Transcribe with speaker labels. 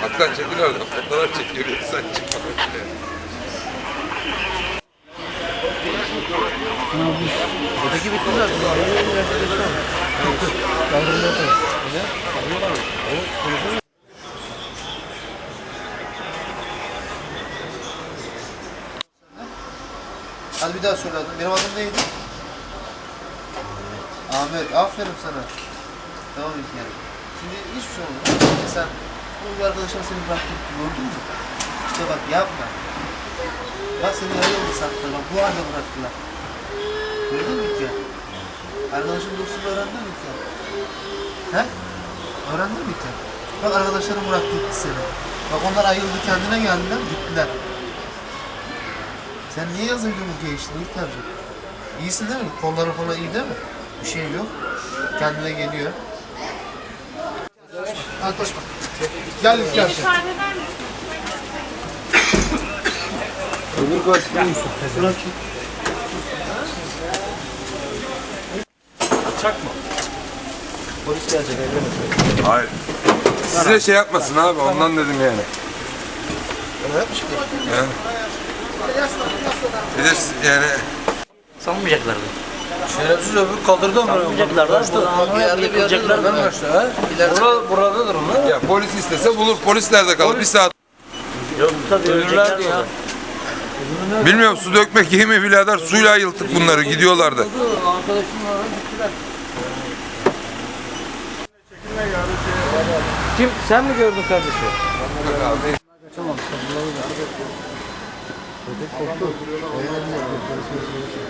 Speaker 1: Hakan çekil orada. Fotoğraf çekiyor. Sen çıkma.
Speaker 2: Buradaki bir kız var. Kaldırımda oturuyor. Ne? Kaldırımda oturuyor.
Speaker 3: Hadi bir daha söyle. Benim adım neydi? Ahmet. Aferin sana. Tamam yani. Şimdi hiçbir şey olmaz. Sen bu arkadaşlar seni bıraktı. Gördün mü? İşte bak yapma. Bak seni yarı yolda sattılar. Bak bu halde bıraktılar. Gördün mü ki? Arkadaşın dostunu öğrendin mi ki? He? Öğrendin mi ki? Bak arkadaşların bıraktı seni. Bak onlar ayıldı kendine geldiler gittiler. Sen niye yazıydın bu gençliği İlker'cim? İyisin değil mi? Kolların falan iyi değil mi? Bir şey yok. Kendine geliyor. Hadi koşma. Gel İlker'cim.
Speaker 2: Polis gelecek.
Speaker 1: Hayır. Size şey yapmasın abi ondan dedim yani. Ya. Bir de yani
Speaker 2: Sanmayacaklardı.
Speaker 3: Şerefsiz öbür kaldırdı ama.
Speaker 2: Sanmayacaklar da burada
Speaker 3: yerde bir
Speaker 2: yıkılacaklar
Speaker 3: yerde
Speaker 2: mı?
Speaker 3: Burada, buradadır onlar.
Speaker 1: ya polis istese bulur. Polis nerede kalır? Bir saat.
Speaker 2: Yok tabii ölecekler ya.
Speaker 1: Bilmiyorum su dökmek iyi mi birader? Suyla ayılttık bunları gidiyorlardı.
Speaker 2: Kim? Sen mi gördün kardeşim? Çocuk korktu. Eğer.